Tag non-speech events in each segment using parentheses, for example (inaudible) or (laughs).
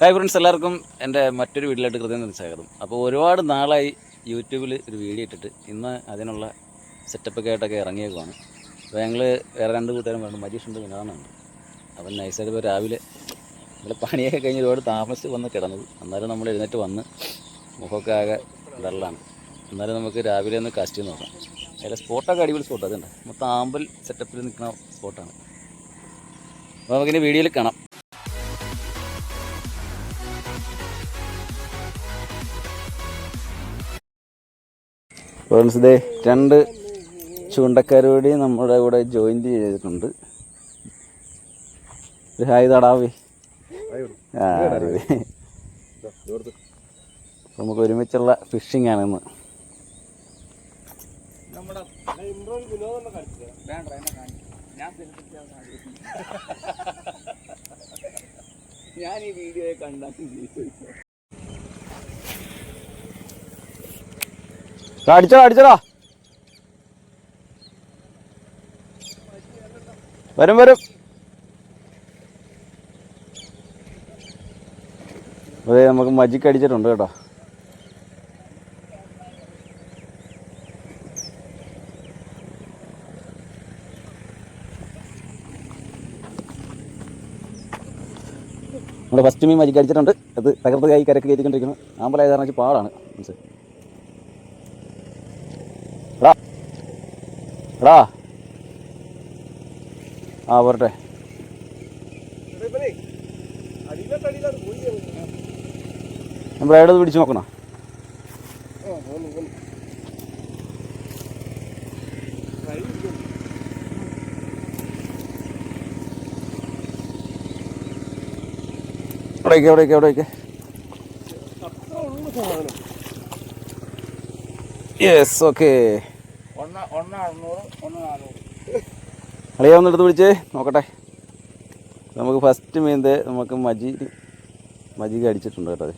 Hi friends എല്ലാവർക്കും എന്റെ മറ്റൊരു വീട്ടിലായിട്ട് കൃത്യം സ്വാഗതം. അപ്പോൾ ഒരുപാട് നാളായി യൂട്യൂബിൽ ഒരു വീഡിയോ ഇട്ടിട്ട് ഇന്ന് അതിനുള്ള സെറ്റപ്പൊക്കെ ആയിട്ടൊക്കെ ഇറങ്ങിയേക്കുവാണ്. അപ്പോൾ ഞങ്ങൾ വേറെ രണ്ട് കൂട്ടുകാരും പറഞ്ഞു മജീഷുണ്ട് വിനോദമുണ്ട് അപ്പം നൈസായിട്ട് ഇപ്പോൾ രാവിലെ നമ്മൾ പണിയൊക്കെ കഴിഞ്ഞ് ഒരുപാട് താമസിച്ച് വന്ന് കിടന്നത്. എന്നാലും നമ്മൾ എഴുന്നേറ്റ് വന്ന് മുഖമൊക്കെ ആകെ ഡള്ളാണ് എന്നാലും നമുക്ക് രാവിലെ ഒന്ന് കാസ്റ്റ് നോക്കാം. അതിലെ സ്പോട്ടൊക്കെ അടിപൊളി സ്പോട്ട് അതുണ്ട്. മൊത്തം ആമ്പൽ സെറ്റപ്പിൽ നിൽക്കുന്ന സ്പോട്ടാണ് അപ്പോൾ നമുക്കിനി വീഡിയോയിൽ കാണാം. ഫ്രണ്ട്സ് രണ്ട് ചൂണ്ടക്കാരോടി നമ്മുടെ കൂടെ ജോയിന്റ് ചെയ്തിട്ടുണ്ട്. ഹായ് തടാവേ. നമുക്ക് ഒരുമിച്ചുള്ള ഫിഷിംഗ് ആണെന്ന് ഞാൻ ഈ വീഡിയോ അടിച്ചടാ അടിച്ചടാ. വരും വരും. അതെ നമുക്ക് മജിക്ക് അടിച്ചിട്ടുണ്ട് കേട്ടോ. നമ്മുടെ ഫസ്റ്റ് മീൻ മജിക്ക് അടിച്ചിട്ടുണ്ട്. അത് തകർത്ത് കൈ കരക്ക് കയറ്റിക്കൊണ്ടിരിക്കുന്നു. ആമ്പലായ കാരണം വെച്ച് പാടാണ്. മനസ്സിലായി? എടാ ആ പോരട്ടെ. നമ്മൾ എവിടെ പിടിച്ച് നോക്കണം? എവിടേക്ക് എവിടേക്ക് എവിടേക്ക്? യെസ് ഓക്കേ അളിയാ ഒന്ന് വിളിച്ച് പിടിച്ചേ. നോക്കട്ടെ. നമുക്ക് ഫസ്റ്റ് മീന്ത് നമുക്ക് മജി മജി അടിച്ചിട്ടുണ്ട് കേട്ടോ അത്.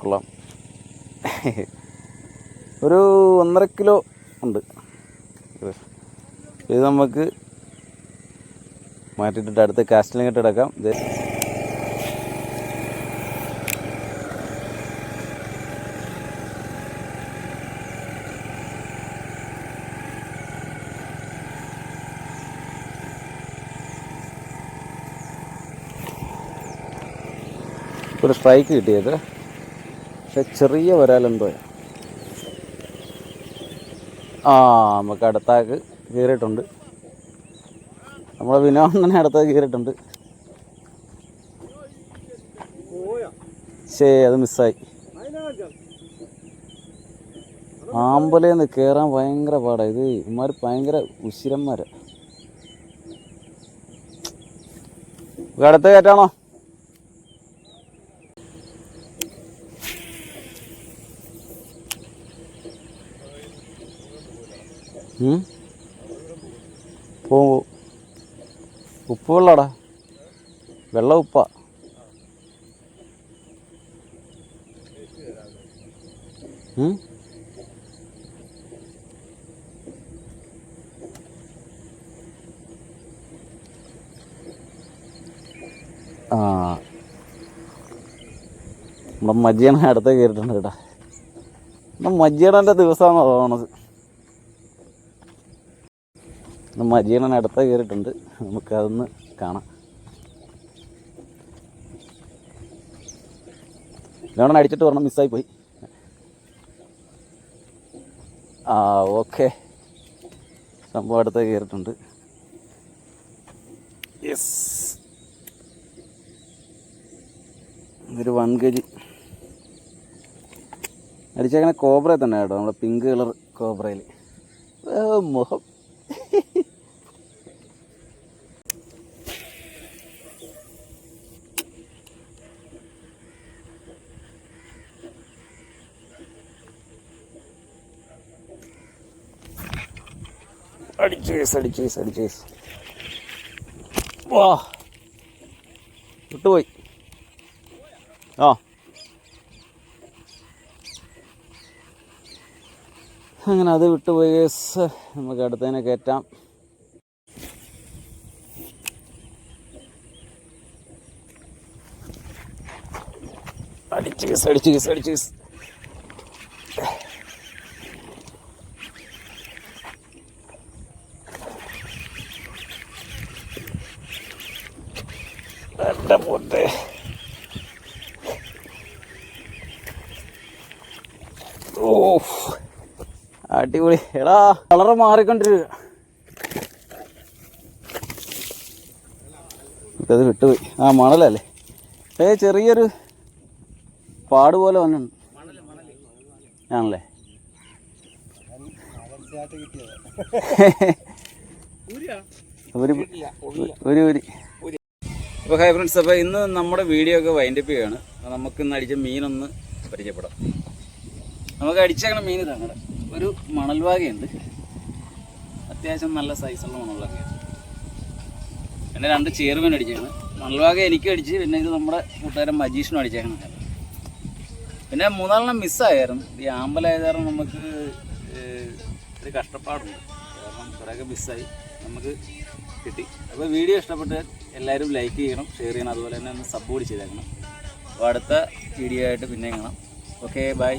കൊള്ളാം. ഒരു ഒന്നര കിലോ ഉണ്ട്. ഇത് നമുക്ക് മാറ്റിയിട്ടിട്ട് അടുത്ത കാസ്റ്റിലിങ്ങിട്ട് ഇടക്കാം ഇത് ഒരു സ്ട്രൈക്ക് കിട്ടിയത്. പക്ഷെ ചെറിയ വരാലെന്തോ ആ നമുക്ക് അടുത്താക്ക് കീറിയിട്ടുണ്ട്. നമ്മളെ വിനോദനെ അടുത്താക്ക് കീറിയിട്ടുണ്ട്. ശേ അത് മിസ്സായി ആമ്പലേന്ന് കയറാൻ ഭയങ്കര പാടാണ് ഇത് ഇമാർ ഭയങ്കര ഉശിരന്മാരാ. അടുത്ത കയറ്റാണോ? പോവും. ഉപ്പ് വെള്ളടാ വെള്ള ഉപ്പാ? ആ. നമ്മുടെ മജ്ജിയാണ് അടുത്ത് കയറിയിട്ടുണ്ട് കേട്ടാ. നമ്മുടെ മജ്ജിയണന്റെ ദിവസമാണ് തോന്നുന്നത് മജീണൻ അടുത്ത കയറിയിട്ടുണ്ട്. നമുക്കതൊന്ന് കാണാം. ലോണൻ അടിച്ചിട്ട് പറഞ്ഞ മിസ്സായി പോയി. ആ ഓക്കെ സംഭവം അടുത്ത കയറിയിട്ടുണ്ട്. യെസ് ഒരു വൺ കെ ജി അടിച്ചേക്കണ കോബ്ര തന്നെ കേട്ടോ. നമ്മുടെ പിങ്ക് കളർ കോബ്രയിൽ മുഖം. അടിച്ചു കേസ് അടിച്ചു വാ. വിട്ടുപോയി. ആ. അങ്ങനെ അത് വിട്ടുപോയി കേസ് നമുക്ക് അടുത്തതിനെ കയറ്റാം. അടിച്ചു കേസ് അടിച്ചു കേസ് അടിച്ചു കേസ് എന്റെ പൊന്നെ. ഓ അടിപൊളി. എടാ കളറ് മാറിക്കൊണ്ടിരിക്കുക അത് വിട്ടുപോയി. ആ മണലല്ലേ? ഏ ചെറിയൊരു പാട് പോലെ വന്നിട്ടുണ്ട്. ആണല്ലേ? (laughs) ഒരു ഒരു അപ്പോൾ ഹൈ ഫ്രണ്ട്സ് അപ്പോൾ ഇന്ന് നമ്മുടെ വീഡിയോ ഒക്കെ വൈൻഡപ്പ് ചെയ്യുകയാണ് നമുക്ക് ഇന്ന് അടിച്ച മീനൊന്ന് പരിചയപ്പെടാം. നമുക്ക് അടിച്ചേക്കണ മീൻ ഇതാണ്. ഒരു മണൽവാകയുണ്ട്. അത്യാവശ്യം നല്ല സൈസുള്ള മണൽവാകയാണ്. എന്റെ രണ്ട് ചേർമീൻ അടിച്ചാണ് മണൽവാക എനിക്ക് അടിച്ച് പിന്നെ ഇത് നമ്മുടെ കൂട്ടുകാരൻ മജീഷിനും അടിച്ചേക്കണം. പിന്നെ മൂന്നാലെണ്ണം മിസ്സായിരുന്നു ഈ ആമ്പലായത് കാരണം നമുക്ക് ഒരു കഷ്ടപ്പാടുണ്ട്. കാരണം കുറേയൊക്കെ മിസ്സായി നമുക്ക് കിട്ടി. അപ്പോൾ വീഡിയോ ഇഷ്ടപ്പെട്ടാൽ എല്ലാവരും ലൈക്ക് ചെയ്യണം ഷെയർ ചെയ്യണം അതുപോലെ തന്നെ ഒന്ന് സപ്പോർട്ട് ചെയ്തേക്കണം. അപ്പോൾ അടുത്ത വീഡിയോ ആയിട്ട് പിന്നെ കാണാം. Okay bye